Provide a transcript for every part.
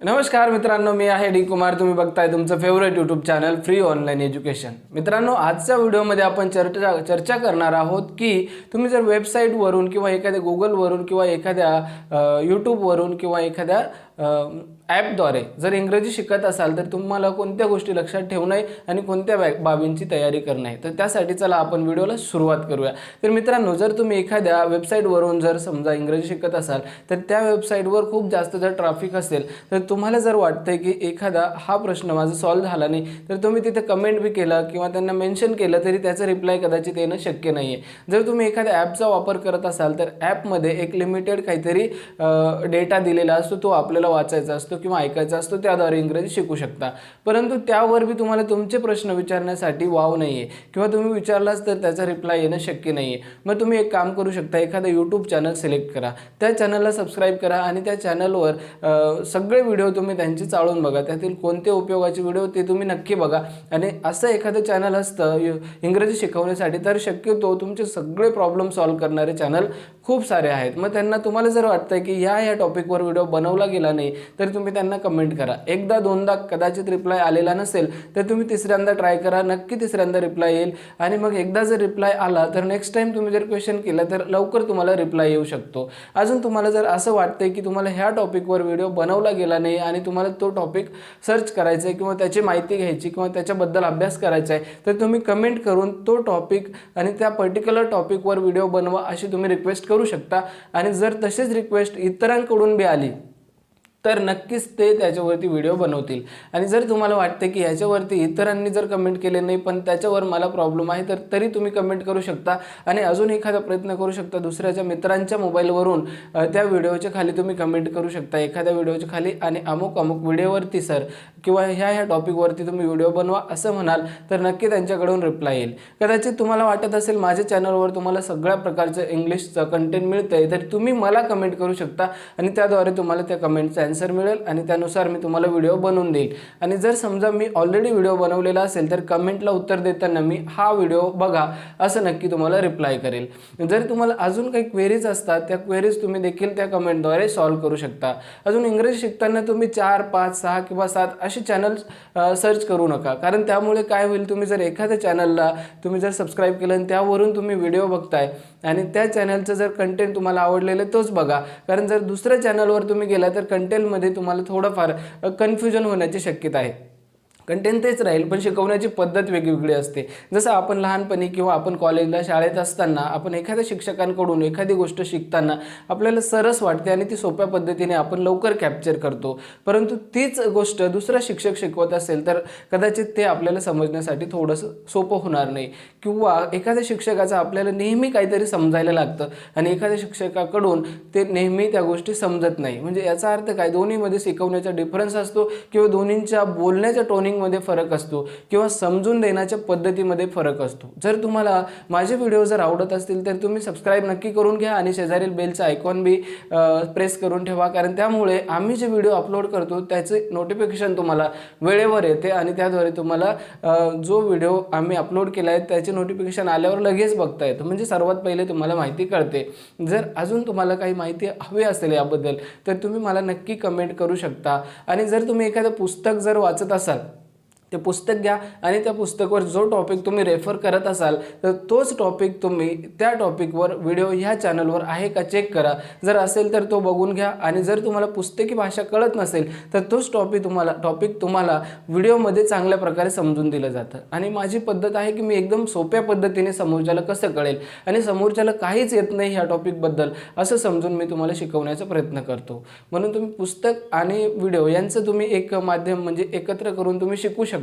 नमस्कार मित्रांनो मी आहे डी कुमार. तुम्ही बघताय तुमचं favourite YouTube channel free online education मित्रांनो आजच्या व्हिडिओमध्ये आपण चर्चा चर्चा करणार आहोत की तुम्ही जर वेबसाईटवरून किंवा एखाद्या गुगलवरून किंवा एखाद्या यूट्यूबवरून किंवा एखाद्या ॲपद्वारे जर इंग्रजी शिकत असाल तर तुम्हाला कोणत्या गोष्टी लक्षात ठेवणं आहे आणि कोणत्या बॅ बाबींची तयारी करणं आहे तर त्यासाठी चला आपण व्हिडिओला सुरुवात करूया. तर मित्रांनो जर तुम्ही एखाद्या वेबसाईटवरून जर समजा इंग्रजी शिकत असाल तर त्या वेबसाईटवर खूप जास्त जर ट्रॅफिक असेल तर तुम्हाला जर वाटतंय की एखादा हा प्रश्न माझा सॉल्व्ह झाला नाही तर तुम्ही तिथे कमेंट बी केलं किंवा त्यांना मेन्शन केलं तरी त्याचं रिप्लाय कदाचित येणं शक्य नाही आहे जर तुम्ही एखाद्या ॲपचा वापर करत असाल तर ॲपमध्ये एक लिमिटेड काहीतरी डेटा दिलेला असतो तो आपल्याला वाचायचा असतो किंवा ऐकायचा असतो त्याद्वारे इंग्रजी शिकू शकता. परंतु त्यावर बी तुम्हाला तुमचे प्रश्न विचारण्यासाठी वाव नाही आहे किंवा तुम्ही विचारलाच तर त्याचा रिप्लाय येणं शक्य नाही आहे मग तुम्ही एक काम करू शकता एखादं यूट्यूब चॅनल सिलेक्ट करा. त्या चॅनलला सबस्क्राईब करा आणि त्या चॅनलवर सगळे व्हिडिओ तुम्ही त्यांचे चाळून बघा. त्यातील कोणते उपयोगाचे व्हिडिओ ते तुम्ही नक्की बघा. आणि असं एखादं चॅनल असतं इंग्रजी शिकवण्यासाठी तर शक्यतो तुमचे सगळे प्रॉब्लेम सॉल्व्ह करणारे चॅनल खूप सारे आहेत. मग त्यांना तुम्हाला जर वाटतं की ह्या ह्या टॉपिकवर व्हिडिओ बनवला गेला नाही तर तुम्ही त्यांना कमेंट करा. एकदा दोनदा कदाचित रिप्लाय आलेला नसेल तर तुम्ही तिसऱ्यांदा ट्राय करा. नक्की तिसऱ्यांदा रिप्लाय येईल. आणि मग एकदा जर रिप्लाय आला तर नेक्स्ट टाईम तुम्ही जर क्वेश्चन केला तर लवकर तुम्हाला रिप्लाय येऊ शकतो. अजून तुम्हाला जर असं वाटतंय की तुम्हाला ह्या टॉपिकवर व्हिडिओ बनवला गेला नाही आणि तुम्हाला तो टॉपिक सर्च करायचा आहे किंवा त्याची माहिती घ्यायची किंवा त्याच्याबद्दल अभ्यास करायचा आहे तर तुम्ही कमेंट करून तो टॉपिक आणि त्या पर्टिक्युलर टॉपिकवर व्हिडिओ बनवा अशी तुम्ही रिक्वेस्ट करू शकता. आणि जर तशीच रिक्वेस्ट इतरांकडून बी आली तर नक्कीच ते त्याच्यावरती व्हिडिओ बनवतील. आणि जर तुम्हाला वाटते की ह्याच्यावरती इतरांनी जर कमेंट केले नाही पण त्याच्यावर मला प्रॉब्लेम आहे तर तरी तुम्ही कमेंट करू शकता. आणि अजून एखादा प्रयत्न करू शकता दुसऱ्याच्या मित्रांच्या मोबाईलवरून त्या व्हिडिओच्या खाली तुम्ही कमेंट करू शकता. एखाद्या व्हिडिओच्या खाली आणि अमुक अमुक व्हिडिओवरती सर किंवा ह्या ह्या टॉपिकवरती तुम्ही व्हिडिओ बनवा असं म्हणाल तर नक्की त्यांच्याकडून रिप्लाय येईल. कदाचित तुम्हाला वाटत असेल माझ्या चॅनलवर तुम्हाला सगळ्या प्रकारचं इंग्लिशचं कंटेंट मिळतं आहे तर तुम्ही मला कमेंट करू शकता. आणि त्याद्वारे तुम्हाला त्या कमेंटचा आन्सर मिळेल आणि त्यानुसार मी तुम्हाला व्हिडिओ बनवून देईल. आणि जर समजा मी ऑलरेडी व्हिडिओ बनवलेला असेल तर कमेंटला उत्तर देताना मी हा व्हिडिओ बघा असं नक्की तुम्हाला रिप्लाय करेल. जर तुम्हाला अजून काही क्वेरीज असतात त्या क्वेरीज तुम्ही देखील त्या कमेंटद्वारे सॉल्व्ह करू शकता. अजून इंग्रजी शिकताना तुम्ही चार पाच सहा किंवा सात असे चॅनल सर्च करू नका. कारण त्यामुळे काय होईल तुम्ही जर एखाद्या चॅनलला तुम्ही जर सबस्क्राईब केलं आणि त्यावरून तुम्ही व्हिडिओ बघताय आणि त्या चॅनलचं जर कंटेंट तुम्हाला आवडलेलं तोच बघा. कारण जर दुसऱ्या चॅनलवर तुम्ही गेला तर कंटेंटमध्ये तुम्हाला थोडंफार कन्फ्युजन होण्याची शक्यता आहे. कंटेंट तेच राहील पण शिकवण्याची पद्धत वेगवेगळी असते. जसं आपण लहानपणी किंवा आपण कॉलेजला शाळेत असताना आपण एखाद्या शिक्षकांकडून एखादी गोष्ट शिकताना आपल्याला सरस वाटते आणि ती सोप्या पद्धतीने आपण लवकर कॅप्चर करतो. परंतु तीच गोष्ट दुसरा शिक्षक शिकवत असेल तर कदाचित ते आपल्याला समजण्यासाठी थोडंसं सोपं होणार नाही. किंवा एखाद्या शिक्षकाचं आपल्याला नेहमी काहीतरी समजायला लागतं आणि एखाद्या शिक्षकाकडून ते नेहमी त्या गोष्टी समजत नाही. म्हणजे याचा अर्थ काय? दोन्हीमध्ये शिकवण्याचा डिफरन्स असतो किंवा दोन्हींच्या बोलण्याच्या टोनिंग टायमिंगमध्ये फरक असतो किंवा समजून देण्याच्या पद्धतीमध्ये फरक असतो. जर तुम्हाला माझे व्हिडिओ जर आवडत असतील तर तुम्ही सबस्क्राईब नक्की करून घ्या आणि शेजारील बेलचं आयकॉन बी प्रेस करून ठेवा. कारण त्यामुळे आम्ही जे व्हिडिओ अपलोड करतो त्याचे नोटिफिकेशन तुम्हाला वेळेवर येते आणि त्याद्वारे तुम्हाला जो व्हिडिओ आम्ही अपलोड केला आहे त्याचे नोटिफिकेशन आल्यावर लगेच बघता येतं. म्हणजे सर्वात पहिले तुम्हाला माहिती कळते. जर अजून तुम्हाला काही माहिती हवी असेल याबद्दल तर तुम्ही मला नक्की कमेंट करू शकता. आणि जर तुम्ही एखादं पुस्तक जर वाचत असाल ते पुस्तक घ्या आणि त्या पुस्तकवर जो टॉपिक तुम्ही रेफर करत असाल तर तोच टॉपिक तुम्ही त्या टॉपिकवर व्हिडिओ ह्या चॅनलवर आहे का चेक करा. जर असेल तर तो बघून घ्या आणि जर तुम्हाला पुस्तकी भाषा कळत नसेल तर तोच टॉपिक तुम्हाला टॉपिक तुम्हाला व्हिडिओमध्ये चांगल्या प्रकारे समजून दिलं जातं. आणि माझी पद्धत आहे की मी एकदम सोप्या पद्धतीने समोरच्याला कसं कळेल आणि समोरच्याला काहीच येत नाही ह्या टॉपिकबद्दल असं समजून मी तुम्हाला शिकवण्याचा प्रयत्न करतो. म्हणून तुम्ही पुस्तक आणि व्हिडिओ यांचं तुम्ही एक माध्यम म्हणजे एकत्र करून तुम्ही शिकू शकता.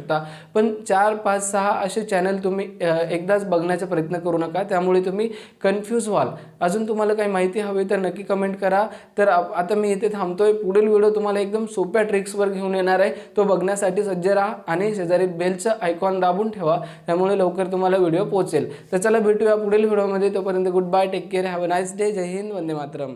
पण चार पाच सहा असे चॅनल तुम्ही एकदाच बघण्याचा प्रयत्न करू नका. त्यामुळे तुम्ही कन्फ्यूज व्हाल. अजून तुम्हाला काही माहिती हवी तर नक्की कमेंट करा. तर आता मी इथे थांबतोय. पुढील व्हिडिओ तुम्हाला एकदम सोप्या ट्रिक्सवर घेऊन येणार आहे. तो बघण्यासाठी सज्ज राहा आणि शेजारी बेलचं आयकॉन दाबून ठेवा. त्यामुळे लवकर तुम्हाला व्हिडिओ पोहोचेल. तर चला भेटूया पुढील व्हिडिओमध्ये तोपर्यंत good bye take care have a nice day जय हिंद वंदे मातरम.